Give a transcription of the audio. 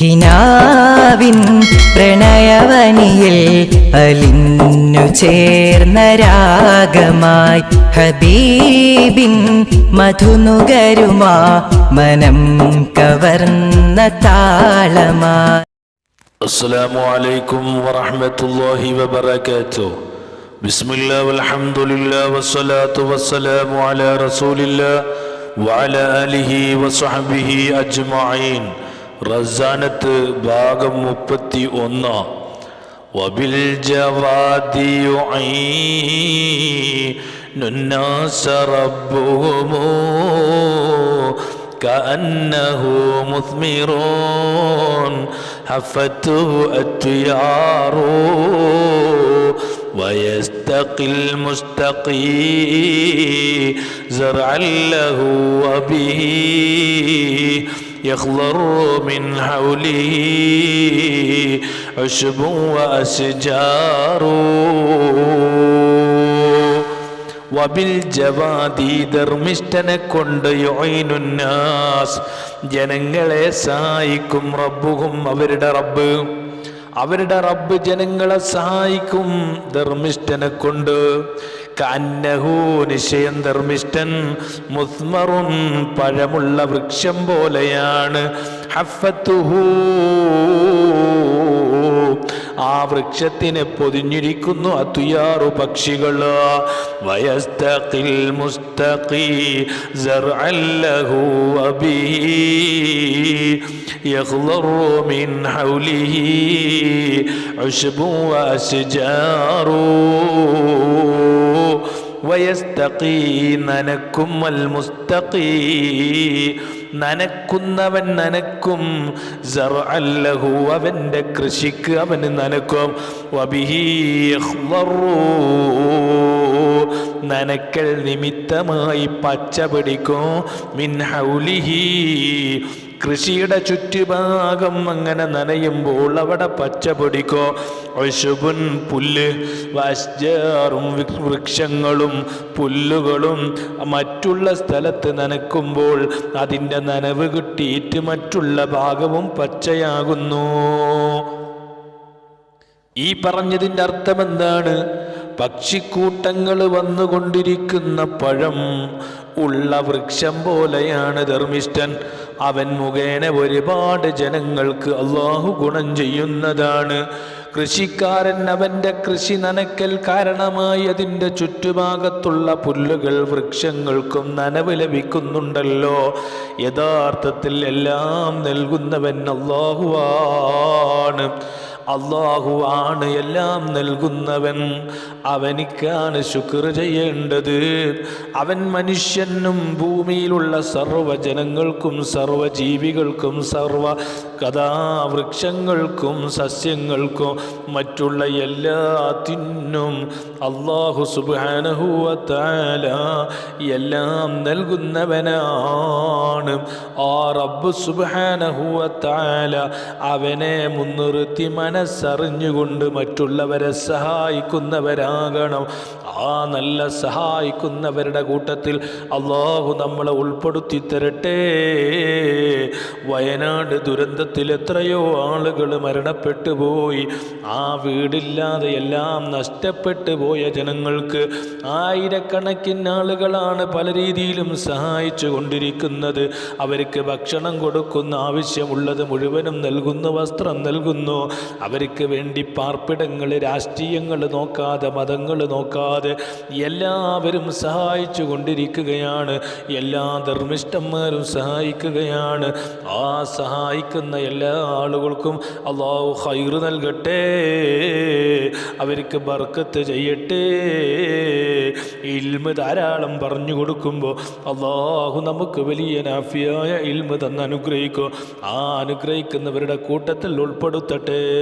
കിനാവിൻ പ്രണയവനിയിൽ അലിഞ്ഞു ചേർന്ന രാഗമായി ഹബീബിൻ മധുനുകരുമാ മനം കവർന്ന താളമായി السلام عليكم ورحمة الله وبركاته بسم الله والحمد لله والصلاة والسلام على رسول الله وعلى آله وصحبه أجمعين റസാനത്ത് ഭാഗം മുപ്പത്തി ഒന്ന് وبالجواد يعين الناس ربهم كأنه مثمر حفته التيار ويستقي المستقي زرعا له وبه يخضر من حوله عشب وأشجار വബിൽ ജവാദി ധർമ്മിഷ്ഠനെ കൊണ്ട് യൊയിനുന്നാസ് ജനങ്ങളെ സഹായിക്കും റബ്ബുഹും അവരുടെ റബ്ബ് അവരുടെ റബ്ബ് ജനങ്ങളെ സഹായിക്കും ധർമ്മിഷ്ഠനെ കൊണ്ട് കന്നഹു നിശ്ചയം ധർമ്മിഷ്ഠൻ മുസ്മറുൻ പഴമുള്ള വൃക്ഷം പോലെയാണ് ഹഫത്തുഹൂ ആ വൃക്ഷത്തിനെ പൊതിഞ്ഞിരിക്കുന്നു അതുയാറു പക്ഷികൾ വയസ്തഖിൽ മുസ്തഖി زرعا له وبه يخضر من حوله عشب وأشجار വയസ്തഖീ നനക്കും മുസ്തഖീ. നനക്കുന്നവൻ നനക്കും അല്ലഹു അവന്റെ കൃഷിക്ക് അവന് നനക്കും. നനക്കൽ നിമിത്തമായി പച്ച പിടിക്കും. കൃഷിയുടെ ചുറ്റുഭാഗം അങ്ങനെ നനയുമ്പോൾ അവിടെ പച്ച പൊടിക്കോ ഒശുബുൻ പുല്ല് വസ്ജാറും വൃക്ഷങ്ങളും പുല്ലുകളും മറ്റുള്ള സ്ഥലത്ത് നനക്കുമ്പോൾ അതിന്റെ നനവ് കിട്ടിയിട്ട് മറ്റുള്ള ഭാഗവും പച്ചയാകുന്നു. ഈ പറഞ്ഞതിന്റെ അർത്ഥം എന്താണ് പക്ഷിക്കൂട്ടങ്ങൾ വന്നുകൊണ്ടിരിക്കുന്ന പഴം ഉള്ള വൃക്ഷം പോലെയാണ് ധർമ്മിഷ്ഠൻ. അവൻ മുഖേന ഒരുപാട് ജനങ്ങൾക്ക് അള്ളാഹു ഗുണം ചെയ്യുന്നതാണ്. കൃഷിക്കാരൻ അവന്റെ കൃഷി നനയ്ക്കൽ കാരണമായി അതിന്റെ ചുറ്റുഭാഗത്തുള്ള പുല്ലുകൾ വൃക്ഷങ്ങൾക്കും നനവ് ലഭിക്കുന്നുണ്ടല്ലോ. യഥാർത്ഥത്തിൽ എല്ലാം നൽകുന്നവൻ അള്ളാഹുവാണ് അള്ളാഹു ആണ് എല്ലാം നൽകുന്നവൻ. അവനിക്കാണ് ശുക്ർ ചെയ്യേണ്ടത്. അവൻ മനുഷ്യനും ഭൂമിയിലുള്ള സർവജനങ്ങൾക്കും സർവജീവികൾക്കും സർവ കഥാവൃക്ഷങ്ങൾക്കും സസ്യങ്ങൾക്കും മറ്റുള്ള എല്ലാത്തിനും അള്ളാഹു സുബാനഹുവല എല്ലാം നൽകുന്നവനാണ്. ആ റബ്ബ് സുബാനഹുവല അവനെ മുൻനിർത്തി മനസ്സറിഞ്ഞുകൊണ്ട് മറ്റുള്ളവരെ സഹായിക്കുന്നവരാകണം. ആ നല്ല സഹായിക്കുന്നവരുടെ കൂട്ടത്തിൽ അള്ളാഹു നമ്മളെ ഉൾപ്പെടുത്തി തരട്ടെ. വയനാട് ദുരന്തത്തിൽ എത്രയോ ആളുകൾ മരണപ്പെട്ടു പോയി. ആ വീടില്ലാതെ എല്ലാം നഷ്ടപ്പെട്ടു പോയ ജനങ്ങൾക്ക് ആയിരക്കണക്കിന് ആളുകളാണ് പല രീതിയിലും സഹായിച്ചു കൊണ്ടിരിക്കുന്നത്. അവർക്ക് ഭക്ഷണം കൊടുക്കുന്ന ആവശ്യമുള്ളത് മുഴുവനും നൽകുന്നു വസ്ത്രം നൽകുന്നു. അവർക്ക് വേണ്ടി പാർപ്പിടങ്ങൾ രാഷ്ട്രീയങ്ങൾ നോക്കാതെ മതങ്ങൾ നോക്കാതെ എല്ലാവരും സഹായിച്ചു കൊണ്ടിരിക്കുകയാണ്. എല്ലാ ധർമ്മിഷ്ടന്മാരും സഹായിക്കുകയാണ്. ആ സഹായിക്കുന്ന എല്ലാ ആളുകൾക്കും അള്ളാഹു ഹൈറ് നൽകട്ടെ. അവർക്ക് ബർക്കത്ത് ചെയ്യട്ടെ. ഇൽമ് ധാരാളം പറഞ്ഞു കൊടുക്കുമ്പോൾ അള്ളാഹു നമുക്ക് വലിയ നാഫിയായ ഇൽമ് തന്ന് അനുഗ്രഹിക്കും. ആ അനുഗ്രഹിക്കുന്നവരുടെ കൂട്ടത്തിൽ ഉൾപ്പെടുത്തട്ടെ.